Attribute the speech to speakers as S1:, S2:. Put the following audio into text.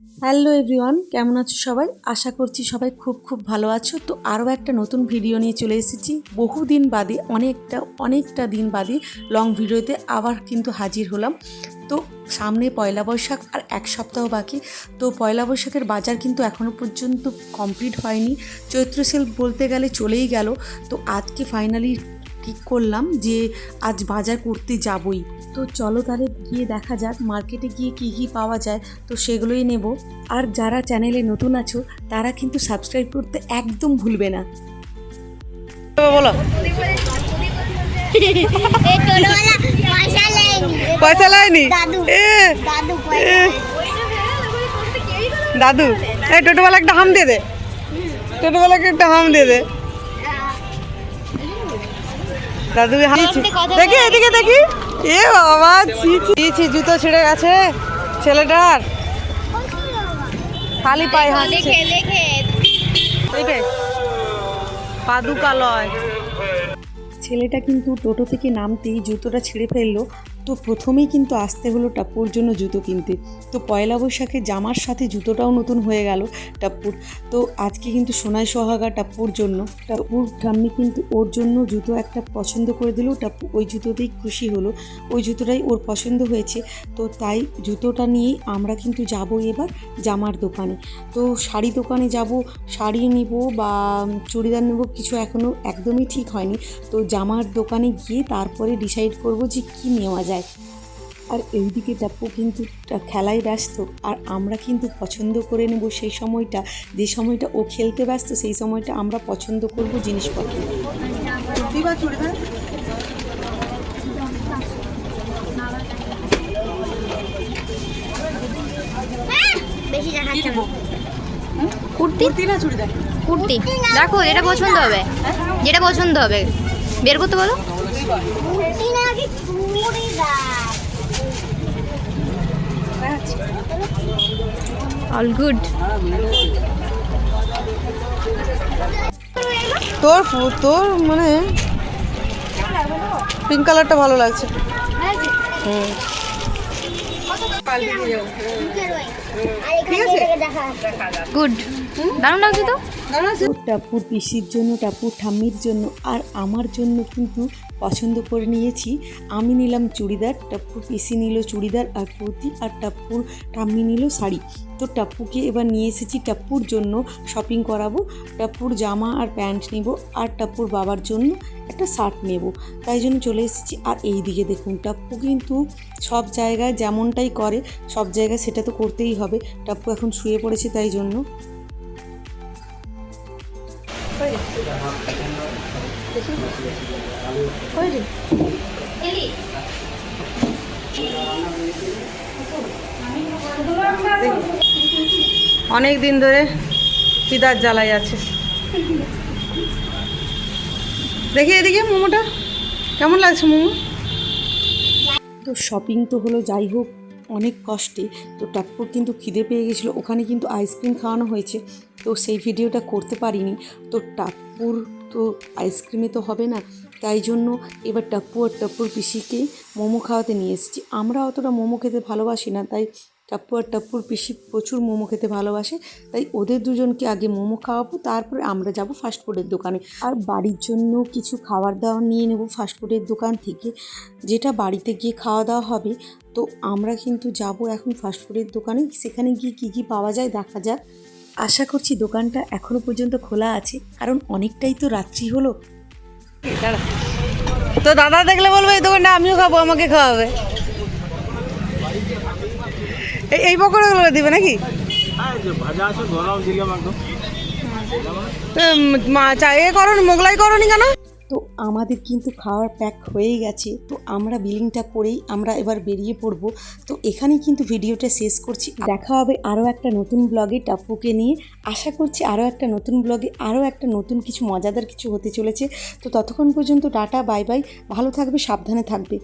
S1: Hello everyone কেমন আছো সবাই? আশা করছি সবাই খুব খুব ভালো আছো। তো আরও একটা নতুন ভিডিও নিয়ে চলে এসেছি। বহুদিন বাদে, অনেকটা অনেকটা দিন বাদে লং ভিডিওতে আবার কিন্তু হাজির হলাম। তো সামনে পয়লা বৈশাখ আর এক সপ্তাহ বাকি। তো পয়লা বৈশাখের বাজার কিন্তু এখনও পর্যন্ত কমপ্লিট হয়নি। চৈত্র সেল বলতে গেলে চলেই গেল। তো আজকে ফাইনালি ঠিক করলাম যে আজ বাজার করতে যাবই। তো চলো তাহলে গিয়ে দেখা যাক মার্কেটে গিয়ে কী কী পাওয়া যায়। তো সেগুলোই নেব। আর যারা চ্যানেলে নতুন আছো তারা কিন্তু সাবস্ক্রাইব করতে একদম ভুলবে না।
S2: বলো।
S3: এই পয়সা
S2: লাইনি?
S3: দাদু।
S2: এ
S3: দাদু
S2: এ, দাদু টোটোওয়ালা একটা হাম দিয়ে দে। টোটোওয়ালাকে একটা হাম দিয়ে দে। দাদু দেখি এদিকে দেখি। এ বাবা ছি ছি। ছি, জুতো ছিঁড়ে গেছে। ছেলেটার। খালি পায়ে হাঁটছে।
S3: দেখে দেখে।
S2: পাদুকালয়
S1: ছেলেটা কিন্তু টোটো থেকে নামতেই জুতোটা ছিঁড়ে ফেলল। তো প্রথমেই কিন্তু আসতে হলো টাপ্পুর জন্য জুতো কিনতে। তো পয়লা বৈশাখে জামার সাথে জুতোটাও নতুন হয়ে গেল টাপ্পুর তো আজকে কিন্তু সোনাই সোহাগা টাপ্পুর জন্য। টাপ্পুর ঠাম্মি কিন্তু ওর জন্য জুতো একটা পছন্দ করে দিল। টাপ্পু ওই জুতোতেই খুশি হলো। ওই জুতোটাই ওর পছন্দ হয়েছে। তো তাই জুতোটা নিয়েই আমরা কিন্তু যাব এবার জামার দোকানে। তো শাড়ি দোকানে যাব, শাড়ি নিব বা চুড়িদার নেব কিছু এখনও একদমই ঠিক হয়নি। তো জামার দোকানে গিয়ে তারপরে ডিসাইড করব যে কী নেওয়া যায়। আর এইদিকে টাপ্পু কিন্তু খেলায় ব্যস্ত। আর আমরা কিন্তু পছন্দ করে নেব সেই সময়টা। যে সময়টা ও খেলতে ব্যস্ত সেই সময়টা আমরা পছন্দ করব জিনিসপত্র।
S2: কুর্তি
S4: কুর্তি?
S2: কুর্তি না চুড়িদার
S4: কুর্তি। দেখো এটা পছন্দ হবে। যেটা পছন্দ হবে। বের করতে বলো। অল গুড
S2: তোর তোর মানে পিঙ্ক কালারটা ভালো লাগছে। হুম।
S3: আর এখান থেকে দেখা
S4: গুড দারুণ লাগছে তো?
S1: টাপুর পিসির জন্য টাপুর ঠাম্মির জন্য, আর আমার জন্য কিন্তু পছন্দ করে নিয়েছি। আমি নিলাম চুড়িদার টাপ্পুর পিসি নিল চুড়িদার, আর কুর্তি আর টাপ্পুর ঠাম্মি নিল শাড়ি। তো টাপ্পুকে এবার নিয়ে এসেছি টাপ্পুর জন্য শপিং করাবো টাপ্পুর জামা আর প্যান্ট নেব, আর টাপ্পুর বাবার জন্য একটা শার্ট নেব। তাই জন্য চলে এসেছি, আর এই দিকে দেখুন টাপ্পু কিন্তু সব জায়গায় যেমনটাই করে, সব জায়গায় সেটা তো করতেই হবে। টাপ্পু এখন শুয়ে পড়েছে তাই জন্য।
S2: অনেক দিন ধরে পিদার জ্বালাই আছে। দেখি এদিকে মোমোটা। কেমন লাগছে মোমো?
S1: তো শপিং তো হলো, যাই হোক অনেক কষ্টে। তো টাপ্পুর কিন্তু খিদে পেয়ে গেছিল। ওখানে কিন্তু আইসক্রিম খাওয়ানো হয়েছে। তো সেই ভিডিওটা করতে পারিনি। তো টাপ্পুর তো আইসক্রিমে তো হবে না। তাই জন্য এবার টাপ্পু আর টাপ্পুর পিসিকে মোমো খাওয়াতে নিয়ে এসেছি। আমরা অতটা মোমো খেতে ভালোবাসি না। তাই টাপ্পু আর টাপ্পুর পিসি প্রচুর মোমো খেতে ভালোবাসে, তাই ওদের দুজনকে আগে মোমো খাওয়াবো, তারপরে আমরা যাব ফাস্টফুডের দোকানে। আর বাড়ির জন্য কিছু খাবার দাবার নিয়ে নেব ফাস্টফুডের দোকান থেকে। যেটা বাড়িতে গিয়ে খাওয়া দাওয়া হবে, তো আমরা কিন্তু যাব এখন ফাস্টফুডের দোকানে। সেখানে গিয়ে কী কী পাওয়া যায় দেখা যাক। আশা করছি দোকানটা এখনও পর্যন্ত খোলা আছে, কারণ অনেকটাই তো রাত্রি হলো।
S2: তো দাদা দেখলে বলব এই দোকানটা আমিও খাব, আমাকে খাওয়াবে। এই পকোড়াগুলো দিবে নাকি? মা, চা মোগলাই করো কেন?
S1: তো আমাদের কিন্তু খাওয়ার প্যাক হয়েই গেছে। তো আমরা বিলিংটা করেই আমরা এবার বেরিয়ে পড়ব। তো এখানেই কিন্তু ভিডিওটা শেষ করছি। দেখা হবে আরও একটা নতুন ব্লগে টাপুকে নিয়ে। আশা করছি আরও একটা নতুন ব্লগে আরও একটা নতুন কিছু মজাদার কিছু হতে চলেছে। তো ততক্ষণ পর্যন্ত টাটা, বাই বাই। ভালো থাকবে, সাবধানে থাকবে।